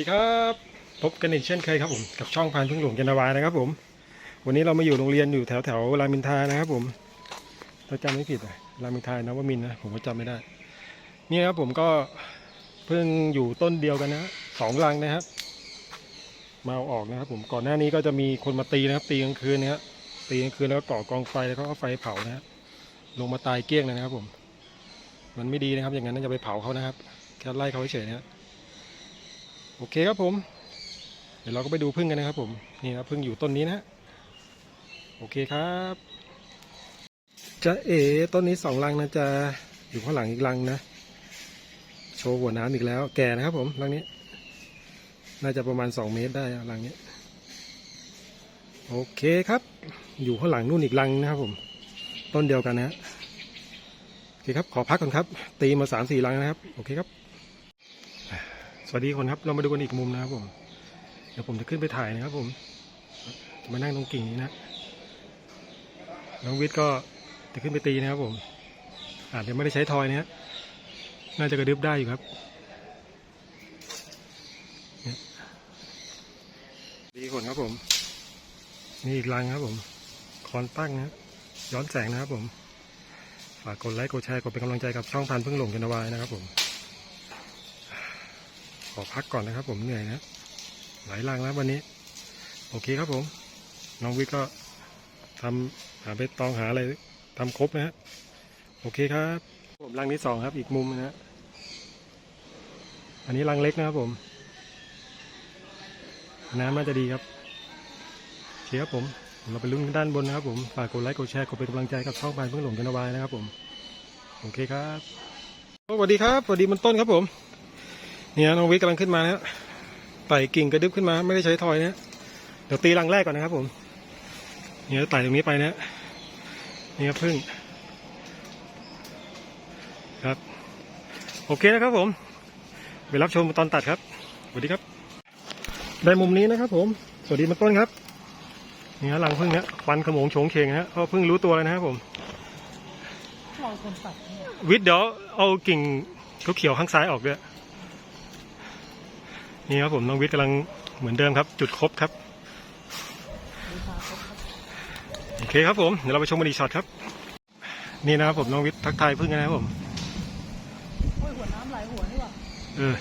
สวัสดีครับพบกันอีกเช่นเคยครับผมกับช่องพานพึ่งหลวงจันทวายนะครับผม วันนี้เรามาอยู่โรงเรียนอยู่แถวแถวรามินทานะครับผมถ้าจำไม่ผิดรามินทานวมินนะผมก็จำไม่ได้ นี่ครับผมก็เพิ่งอยู่ต้นเดียวกันนะสองรังนะครับ มาเอาออกนะครับ ผมก่อนหน้านี้ก็จะมีคนมาตีนะครับ ตีกลางคืนนะครับตีกลางคืนแล้วก็ก่อกองไฟแล้วก็เอาไฟเผานะครับลงมาตายเกลี้ยงเลยนะครับผม มันไม่ดีนะครับ อย่างนั้นจะไปเผาเขานะครับแค่ไล่เขาเฉยๆนะครับ โอเคครับผม เดี๋ยวเราก็ไปดูพึ่งกันนะครับ ผม นี่ครับพึ่งอยู่ต้นนี้นะ โอเคครับจะเอ๋ต้นนี้สองรังนะจะอยู่ข้างหลังอีกรังนะ โชว์หัวน้ำอีกแล้ว แก่นะครับ ผมรังนี้ น่าจะประมาณสองเมตรได้อะรังนี้ โอเคครับ อยู่ข้างหลังนู่นอีกรังนะครับ ผม ต้นเดียวกันนะฮะโอเคครับ ขอพักก่อนครับ ตีมาสามสี่รังนะครับ โอเคครับ สวัสดีคนครับ เรามาดูกันอีกมุมนะครับผม เดี๋ยวผมจะขึ้นไปถ่ายนะครับผม จะมานั่งตรงกิ่งนี้นะน้องวิทย์ก็จะขึ้นไปตีนะครับผม อาจจะไม่ได้ใช้ทอยนะฮะน่าจะกระดึบได้อยู่ครับดีคนครับผม นี่อีกรังครับผม คอนตั้งนะย้อนแสงนะครับผม ฝากกดไลค์กดแชร์กดเป็นกำลังใจกับช่องพันพึ่งหลงกันเอาไว้นะครับผม ขอพักก่อนนะครับ ผมเหนื่อยนะหลายรังแล้ววันนี้ โอเคครับผม น้องวิทย์ก็ทำหาไปตองหาอะไรทำครบนะฮะโอเคครับ ผมรังที่สองครับ อีกมุมนะฮะอันนี้รังเล็กนะครับผม น้ำน่าจะดีครับโอเคครับผม เราไปลุ้นด้านบนนะครับผม ฝากกดไลค์กดแชร์กดเป็นกำลังใจกับช่องบานเพื่อหลงกันเอาไว้นะครับผม โอเคครับสวัสดีครับสวัสดีบนต้นครับผม เนี่ยน้องวิทย์กำลังขึ้นมานะฮะไต่กิ่งกระดึบขึ้นมา ไม่ได้ใช้ทอยนะฮะเดี๋ยวตีรังแรกก่อนนะครับผม เนี่ยไต่ตรงนี้ไปนะฮะนี่ครับพึ่งครับ โอเคนะครับผม ไปรับชมตอนตัดครับสวัสดีครับได้มุมนี้นะครับ ผม สวัสดีมาต้นครับนี่ฮะรังพึ่งเนี้ยควันขโมงโฉงเฉงนะฮะเพราะพึ่งรู้ตัวเลยนะครับผมเราคนตัดเนี่ยวิทย์เดี๋ยวเอากิ่งเขียวๆข้างซ้ายออกด้วย นี่ครับผมน้องวิทย์กำลังเหมือนเดิมครับ จุดครบครับโอเคครับผมเดี๋ยวเราไปชมบรีช็อตครับ นี่นะครับผมน้องวิทย์ทักทายพึ่งนะครับผมโอ้ยหัวน้ำไหลหัวนี่หว่าเออ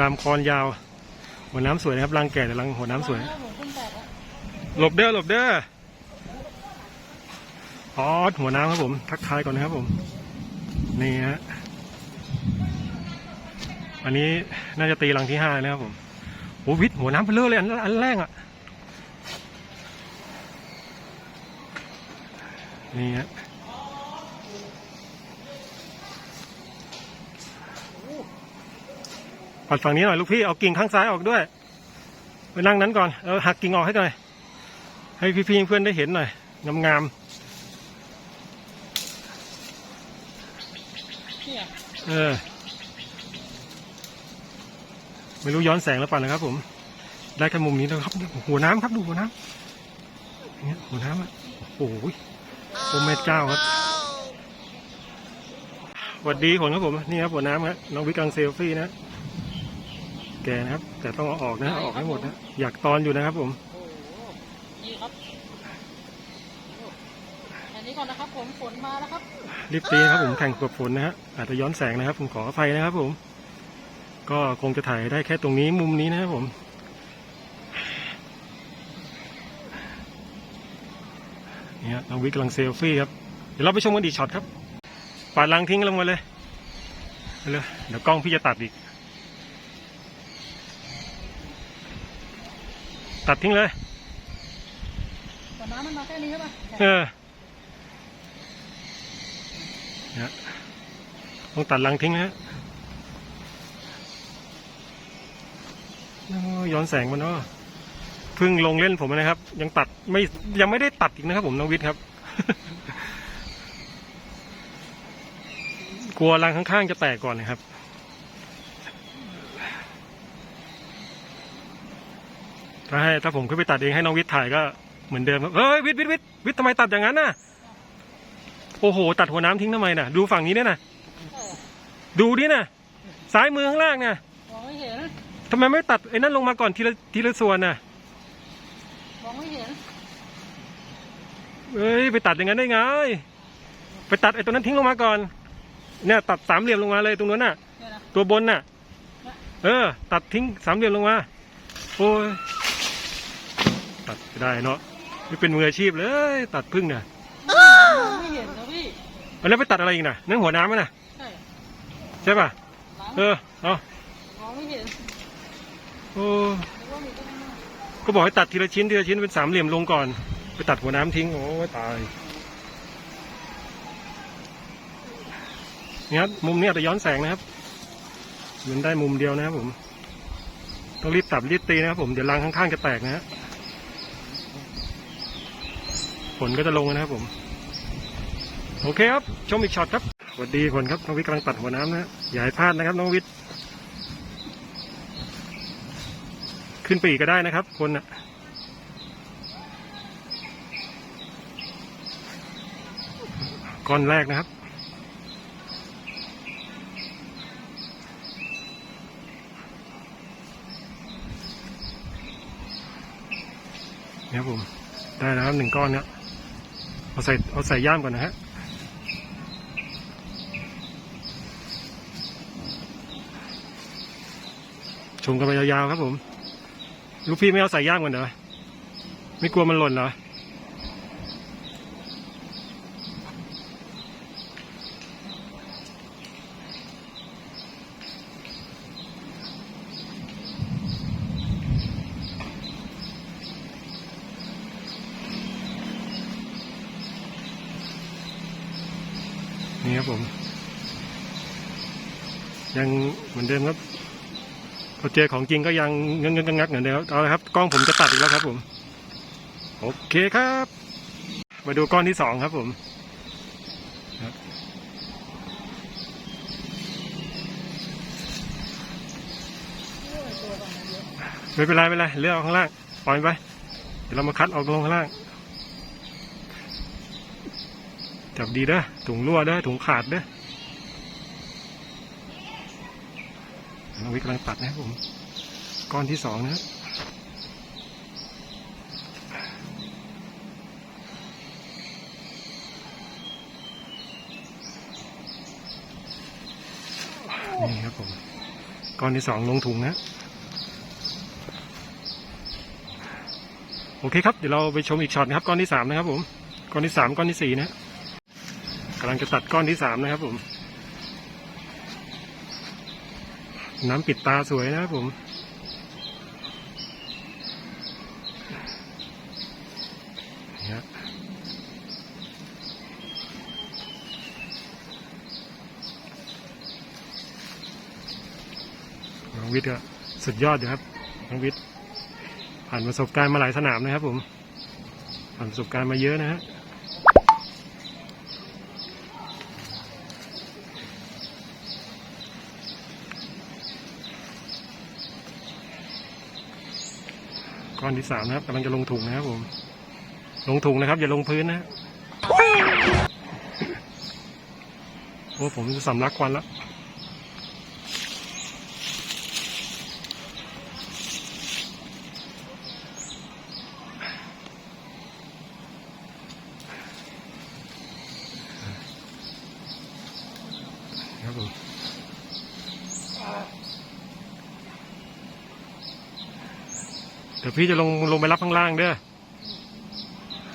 ลามคอนยาว หัวน้ำสวยนะครับรังแก่แต่รังหัวน้ำสวยหัวคนแตกแล้วหลบเด้อหลบเด้ออ๋อหัวน้ำครับผม ทักทายก่อนนะครับผม นี่ฮะ อันนี้น่าจะตีรังที่ห้านะครับผมโอ้วิทหัวน้ำเปนเลือเลยอันอันแรกอะ นี่ฮะปัดฝั่งนี้หน่อยลูกพี่ เอากิ่งข้างซ้ายออกด้วย ไปนั่งนั้นก่อน เออหักกิ่งออกให้หน่อย ให้พี่ๆเพื่อนได้เห็นหน่อย งามๆเออ ไม่รู้ย้อนแสงแล้วป่ะนะครับ ผม ได้แค่มุมนี้นะครับหัวน้ำครับดูหัวน้ำเนี่ยหัวน้ำอะโอ้โหโอ้แม่เจ้าครับสวัสดีคนครับผมนี่ครับหัวน้ำครับน้องวิกังเซลฟี่นะแกนะครับ แต่ต้องเอาออกนะเอาออกให้หมดนะอยากตอนอยู่นะครับผมโอ้โหนี่ครับอันนี้ก่อนนะครับผมฝนมาแล้วครับรีบตีนะครับผมแข่งกับฝนนะฮะอาจจะย้อนแสงนะครับ ผมขออภัยนะครับผม ก็คงจะถ่ายได้แค่ตรงนี้มุมนี้นะครับผม เนี่ยน้องวิกกำลังเซลฟี่ครับ เดี๋ยวเราไปชมกันอีกช็อตครับปาดลังทิ้งลงมาเลยไปเลยเดี๋ยวกล้องพี่จะตัดอีก ตัดทิ้งเลยหัวน้ำมันมาแค่นี้ใช่ปะเออเนี่ยต้องตัดลังทิ้งนะฮะโอ้ ย้อนแสงมันเนาะเพิ่งลงเล่นผมนะครับ ยังตัดไม่ยังไม่ได้ตัดอีกนะครับ ผมน้องวิทย์ครับ กลัวรังข้างๆจะแตกก่อนนะครับถ้าให้ถ้าผมขึ้นไปตัดเองให้น้องวิทย์ถ่ายก็เหมือนเดิมครับเฮ้ยวิทย์วิทย์วิทย์วิทย์ทำไมตัดอย่างนั้นน่ะ โอ้โห ตัดหัวน้ำทิ้งทำไมน่ะ ดูฝั่งนี้เนี่ยน่ะ ดูดิน่ะ ซ้ายมือข้างล่างน่ะมองไม่เห็น ททำไมไม่ตัดไอ้นั่นลงมาก่อนทีละทีละส่วนน่ะ มองไม่เห็นเอ้ยไปตัดอย่างนั้นได้ไง ไปตัดไอ้ตัวนั้นทิ้งลงมาก่อน เนี่ย ตัดสามเหลี่ยมลงมาเลยตรงนั้นน่ะ เนี่ยนะตัวบนน่ะ เออ ตัดทิ้งสามเหลี่ยมลงมา โอ้ย ตัดไม่ได้เนาะนี่เป็นมืออาชีพเลย ตัดพึ่งเนี่ยมองไม่เห็นนะพี่แล้วไปตัดอะไรอีกน่ะนั่นหัวน้ำมั้ยน่ะ ใช่ใช่ป่ะล้างเออ เอามองไม่เห็น โอ้หรือว่ามีต้นไม้ก็บอกให้ตัดทีละชิ้นทีละชิ้นเป็นสามเหลี่ยมลงก่อน ไปตัดหัวน้ำทิ้ง โอ้ยตายเนี่ยมุมนี้อาจจะย้อนแสงนะครับเหมือนได้มุมเดียวนะครับผม ต้องรีบตัดรีบตีนะครับผม เดี๋ยวรางข้างๆจะแตกนะฮะฝนก็จะลงนะครับผม โอเคครับ ชมอีกช็อตครับสวัสดีคนครับน้องวิทย์กำลังตัดหัวน้ำนะฮะอย่าให้พลาดนะครับน้องวิทย์ ขึ้นไปอีกก็ได้นะครับ คนน่ะก้อนแรกนะครับ เนี่ยผม ได้แล้วครับหนึ่งก้อนเนี่ยเอาใส่เอาใส่ย่ามก่อนนะฮะชมกันไปยาวๆครับผม ลูกพี่ไม่เอาใส่ย่ามก่อนเหรอ ไม่กลัวมันหล่นเหรอ นี่ครับผม ยังเหมือนเดิมครับ พอเจอของจริงก็ยังเงงๆงักเหมือนเดิมเอาละครับกล้องผมจะตัดอีกแล้วครับ ผม โอเคครับ มาดูก้อนที่สองครับ ผมไม่เป็นไรไม่เป็นไรเลือกเอาข้างล่างปล่อยไปเดี๋ยวเรามาคัดเอาลงข้างล่าง จับดีเด้อถุงรั่วเด้อถุงขาดเด้อ น้องวิกำลังตัดนะครับผม ก้อนที่สองนะครับนี่ครับผมก้อนที่สองลงถุงนะโอเคครับเดี๋ยวเราไปชมอีกช็อตนะครับก้อนที่สามนะครับผมก้อนที่สามก้อนที่สี่นะกำลังจะตัดก้อนที่สามนะครับผม น้ำปิดตาสวยนะครับผม น้องวิทย์ก็สุดยอดอยู่ครับ น้องวิทย์ผ่านประสบการณ์มาหลายสนามนะครับผม ผ่านประสบการณ์มาเยอะนะฮะ ก้อนที่สามนะครับกำลังจะลงถุงนะครับผม ลงถุงนะครับ อย่าลงพื้นนะฮะโอ้ผมจะสำลักควันแล้วครับผม เดี๋ยวพี่จะลงลงไปรับข้างล่างเด้อ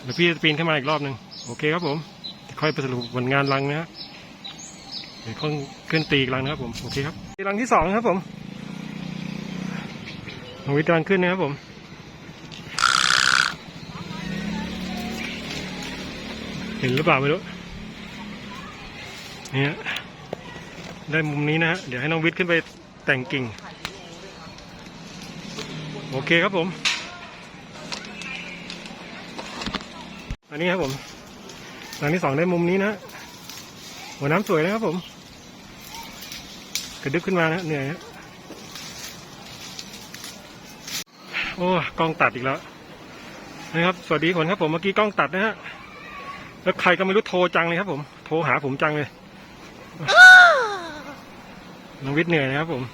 เดี๋ยวพี่จะปีนขึ้นมาอีกรอบหนึ่งโอเคครับผมค่อยไปสรุปผลงานรังนะฮะเดี๋ยวขึ้นขึ้นตีอีกรังนะครับผมโอเคครับตีรังที่สองครับผมน้องวิทย์กำลังขึ้นนะครับผมเห็นหรือเปล่าไม่รู้เนี่ยได้มุมนี้นะฮะเดี๋ยวให้น้องวิทย์ขึ้นไปแต่งกิ่ง โอเคครับผม อันนี้ครับผม หลังที่สองได้มุมนี้นะฮะหัวน้ำสวยนะครับผม กระดึบขึ้นมานะเหนื่อยฮะโอ้กล้องตัดอีกแล้วนะครับ สวัสดีคนครับผมเมื่อกี้กล้องตัดนะฮะแล้วใครก็ไม่รู้โทรจังเลยครับ ผม โทรหาผมจังเลยน้องวิทย์เหนื่อยนะครับผม ก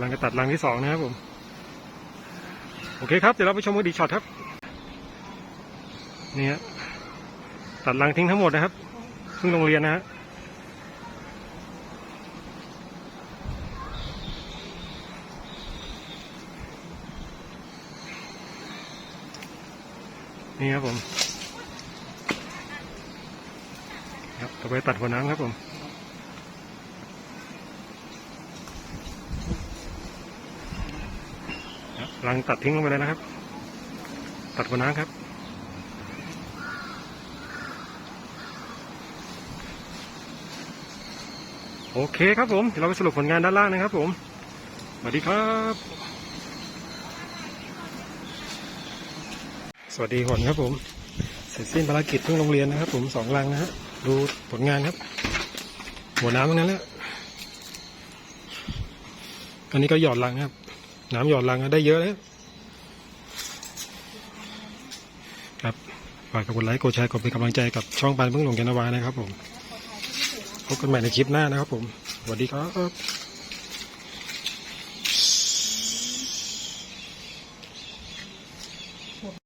ำลังจะตัดรังที่สองนะครับผม โอเคครับ เดี๋ยวเราไปชมกันอีช็อตครับ นี่ฮะตัดรังทิ้งทั้งหมดนะครับเพิ่งโรงเรียนนะฮะนี่ครับผม ครับต่อไปตัดหัวน้ำครับผมังตัดทิ้งลงไปเลยนะครับ ตัดหัวน้ำครับ โอเคครับผมเดี๋ยวเราไปสรุปผลงานด้านล่างนะครับผมสวัสดีครับ สวัสดีก่อนครับผม เสร็จสิ้นภารกิจที่โรงเรียนนะครับ ผมสองรังนะฮะดูผลงานครับ หัวน้ำตรงนั้นแหละอันนี้ก็หยอดรังครับ น้ำหยอดลังได้เยอะแล้วครับฝากกดไลค์กดแชร์กดเป็นกำลังใจกับช่องปันเพิ่งหลงแกนนาวานะครับผมพบกันใหม่ในคลิปหน้านะครับผมสวัสดีครับ